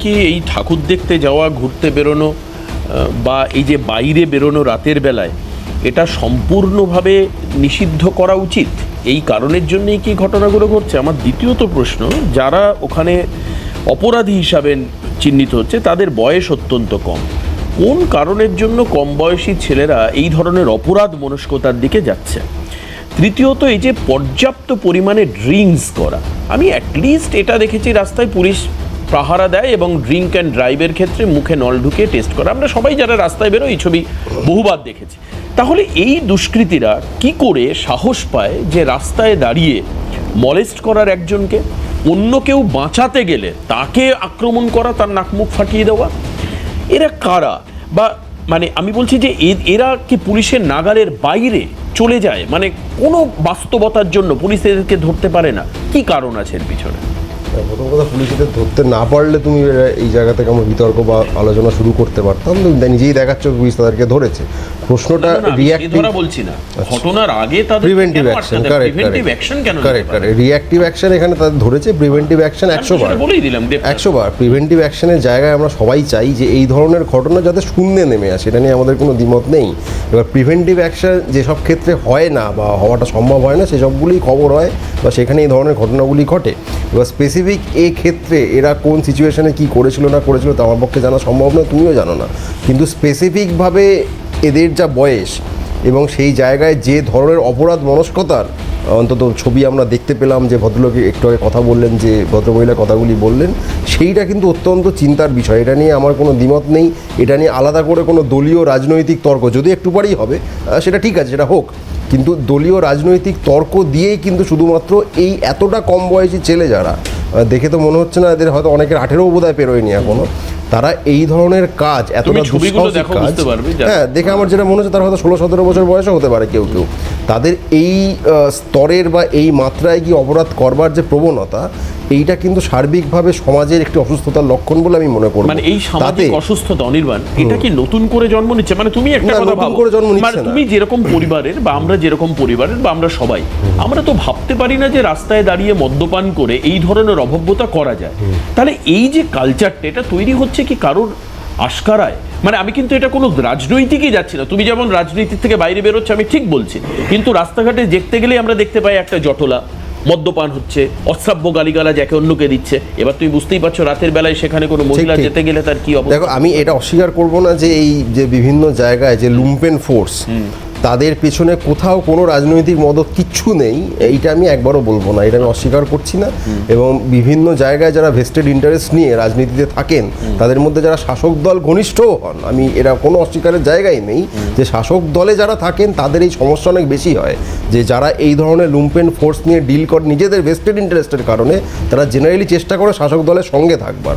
কি এই ঠাকুর দেখতে যাওয়া, ঘুরতে বেরোনো বা এই যে বাইরে বেরোনো রাতের বেলায়, এটা সম্পূর্ণভাবে নিষিদ্ধ করা উচিত? এই কারণের জন্যই কি ঘটনাগুলো ঘটছে? আমার দ্বিতীয়ত প্রশ্ন, যারা ওখানে অপরাধী হিসাবে চিহ্নিত হচ্ছে, তাদের বয়স অত্যন্ত কম। কোন কারণের জন্য কম বয়সী ছেলেরা এই ধরনের অপরাধ মনস্কতার দিকে যাচ্ছে? তৃতীয়ত, এই যে পর্যাপ্ত পরিমাণে ড্রিঙ্কস করা। আমি অ্যাটলিস্ট এটা দেখেছি রাস্তায় পুলিশ পাহারা দেয় এবং ড্রিঙ্ক অ্যান্ড ড্রাইভের ক্ষেত্রে মুখে নল ঢুকিয়ে টেস্ট করা। আমরা সবাই যারা রাস্তায় বেরো এই ছবি বহুবার দেখেছি। তাহলে এই দুষ্কৃতীরা কি করে সাহস পায় যে রাস্তায় দাঁড়িয়ে মলেস্ট করার একজনকে, অন্য কেউ বাঁচাতে গেলে তাকে আক্রমণ করা, তার নাক মুখ ফাটিয়ে দেওয়া? এরা কারা? বা মানে আমি বলছি যে এরা কি পুলিশের নাগালের বাইরে চলে যায়? মানে কোনো বাস্তবতার জন্য পুলিশ এদেরকে ধরতে পারে না। কি কারণ আছে এর পিছনে? প্রথম কথা পুলিশদের ধরতে না পারলে তুমি এই জায়গা থেকে আমার বিতর্ক বা আলোচনা শুরু করতে পারতাম। তুমি নিজেই দেখাচ্ছ পুলিশ তাদেরকে ধরেছে। প্রশ্নটা রিয়াক্টিভ ধরা বলছি না। ঘটনার আগে তাদের preventive action correct preventive action কেন কারেক্ট কারেক্ট রিয়াক্টিভ অ্যাকশন এখানে তাদের ধরেছে প্রিভেন্টিভ অ্যাকশন আমি তো একশো বার। বলেই দিলাম গ্রেপ্তার। একশো বার। প্রিভেন্টিভ অ্যাকশনের জায়গায় আমরা সবাই চাই যে এই ধরনের ঘটনা যাতে শূন্যে নেমে আসে। এটা নিয়ে আমাদের কোনো দ্বিমত নেই। এবার প্রিভেন্টিভ অ্যাকশন যেসব ক্ষেত্রে হয় না বা হওয়াটা সম্ভব হয় না সেসবগুলি খবর হয় বা সেখানে এই ধরনের ঘটনাগুলি ঘটে। এবার স্পেসিফিক এই ক্ষেত্রে এরা কোন সিচুয়েশনে কি করেছিল না করেছিল তা আমার পক্ষে জানা সম্ভব না তুমিও জানো না। কিন্তু স্পেসিফিকভাবে এদের যা বয়স এবং সেই জায়গায় যে ধরনের অপরাধ মনস্কতার, অন্তত ছবি আমরা দেখতে পেলাম যে ভদ্রলোকে একটু আগে কথা বললেন, যে ভদ্রমহিলা কথাগুলি বললেন, সেইটা কিন্তু অত্যন্ত চিন্তার বিষয়। এটা নিয়ে আমার কোনো দ্বিমত নেই। এটা নিয়ে আলাদা করে কোনো দলীয় রাজনৈতিক তর্ক, যদি একটু পারেই হবে সেটা ঠিক আছে, সেটা হোক। কিন্তু দলীয় রাজনৈতিক তর্ক দিয়েই কিন্তু শুধুমাত্র এই এতটা কম বয়সী ছেলে যারা দেখে তো মনে হচ্ছে না এদের হয়তো অনেকের আঠেরো বোধহয় পেরোয়নি এখনও। তারা এই ধরনের কাজ এতটা ছবিগুলো দেখো কাজ বুঝতে পারবে হ্যাঁ দেখে আমার যেটা মনে হচ্ছে তারা হয়তো ষোলো সতেরো বছর বয়সও হতে পারে কেউ কেউ। তাদের এই স্তরের বা এই মাত্রায় গিয়ে অপরাধ করবার যে প্রবণতা এইটা কিন্তু সার্বিকভাবে সমাজের একটি অসুস্থতার লক্ষণ বলে আমি মনে করি মানে এই সামাজিক অসুস্থতা অনির্বাণ এটা কি নতুন করে জন্ম নিচ্ছে? মানে তুমি একটা কথা ভাবো। করে জন্ম নিচ্ছে মানে তুমি যেরকম পরিবারের বা আমরা যেরকম পরিবারের বা আমরা সবাই আমরা তো ভাবতে পারি না যে রাস্তায় দাঁড়িয়ে মদ্যপান করে এই ধরনের অভব্যতা করা যায়। তাহলে এই যে কালচারটা এটা তৈরি হচ্ছে কি কারোর আশকারায়। মানে আমি কিন্তু এটা কোনো রাজনৈতিকই যাচ্ছি না। তুমি যেমন রাজনীতির থেকে বাইরে বেরোচ্ছে আমি ঠিক বলছি। কিন্তু রাস্তাঘাটে দেখতে গেলেই আমরা দেখতে পাই একটা জটলা। মদ্যপান হচ্ছে অশ্রাব্য গালিগালা যাকে অন্যকে দিচ্ছে। এবার তুমি বুঝতেই পারছ রাতের বেলায় সেখানে কোনো মহিলা যেতে গেলে তার কি অবস্থা? দেখো আমি এটা অস্বীকার করব না যে এই যে বিভিন্ন জায়গায় যে লুম্পেন ফোর্স তাদের পেছনে কোথাও কোনো রাজনৈতিক মদত কিচ্ছু নেই এইটা আমি একবারও বলব না এটা আমি অস্বীকার করছি না। এবং বিভিন্ন জায়গায় যারা ভেস্টেড ইন্টারেস্ট নিয়ে রাজনীতিতে থাকেন তাদের মধ্যে যারা শাসক দল ঘনিষ্ঠও হন আমি এরা কোনো অস্বীকারের জায়গায় নেই যে শাসক দলে যারা থাকেন তাদের এই সমস্যা অনেক বেশি হয়। যে যারা এই ধরনের লুম্পেন ফোর্স নিয়ে ডিল করে নিজেদের ভেস্টেড ইন্টারেস্টের কারণে তারা জেনারেলি চেষ্টা করে শাসক দলের সঙ্গে থাকবার।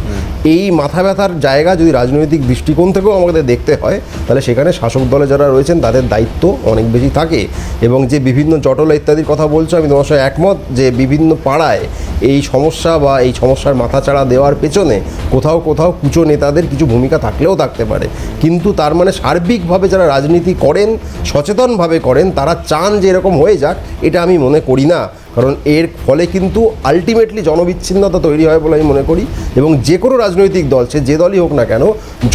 এই মাথা ব্যথার জায়গা যদি রাজনৈতিক দৃষ্টিকোণ থেকেও আমাদের দেখতে হয় তাহলে সেখানে শাসক দলে যারা রয়েছেন তাদের দায়িত্ব অনেক বেশি থাকে এবং যে বিভিন্ন জটলা ইত্যাদির কথা বলছো, আমি তোমার সঙ্গে একমত যে বিভিন্ন পাড়ায় এই সমস্যা বা এই সমস্যার মাথাচাড়া দেওয়ার পেছনে কোথাও কোথাও কুচো নেতাদের কিছু ভূমিকা থাকলেও থাকতে পারে। কিন্তু তার মানে সার্বিকভাবে যারা রাজনীতি করেন, সচেতনভাবে করেন, তারা চান যে এরকম হয়ে যাক, এটা আমি মনে করি না। কারণ এর ফলে কিন্তু আলটিমেটলি জনবিচ্ছিন্নতা তৈরি হয় বলে আমি মনে করি এবং যে কোনো রাজনৈতিক দল, সে যে দলই হোক না কেন,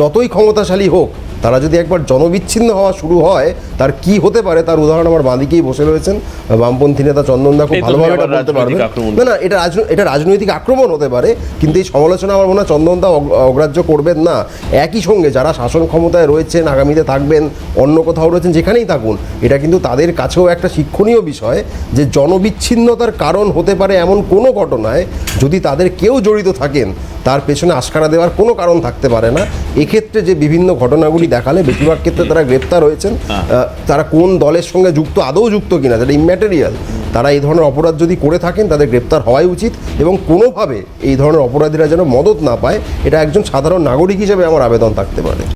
যতই ক্ষমতাশালী হোক তারা যদি একবার জনবিচ্ছিন্ন হওয়া শুরু হয় তার কি হতে পারে? তার উদাহরণ আমার বাঁদিকেই বসে রয়েছেন বামপন্থী নেতা চন্দনদা খুব ভালোভাবে এটা বলতে আক্রমণ। না না এটা এটা রাজনৈতিক আক্রমণ হতে পারে কিন্তু এই সমালোচনা আমার মনে হয় চন্দনদা অগ- অগ্রাহ্য করবেন না। একই সঙ্গে যারা শাসন ক্ষমতায় রয়েছেন আগামীতে থাকবেন অন্য কোথাও রয়েছেন যেখানেই থাকুন এটা কিন্তু তাদের কাছেও একটা শিক্ষণীয় বিষয় যে জনবিচ্ছিন্নতার কারণ হতে পারে এমন কোনো ঘটনায় যদি তাদের কেউ জড়িত থাকেন তার পেছনে আশকারা দেওয়ার কোনো কারণ থাকতে পারে না। এক্ষেত্রে যে বিভিন্ন ঘটনাগুলি দেখালে বেশিরভাগ ক্ষেত্রে তারা গ্রেপ্তার হয়েছেন। তারা কোন দলের সঙ্গে যুক্ত আদৌ যুক্ত কিনা যেটা ইম্যাটেরিয়াল তারা এই ধরনের অপরাধ যদি করে থাকেন তাদের গ্রেপ্তার হওয়াই উচিত এবং কোনোভাবে এই ধরনের অপরাধীরা যেন মদত না পায় এটা একজন সাধারণ নাগরিক হিসেবে আমার আবেদন থাকতে পারে।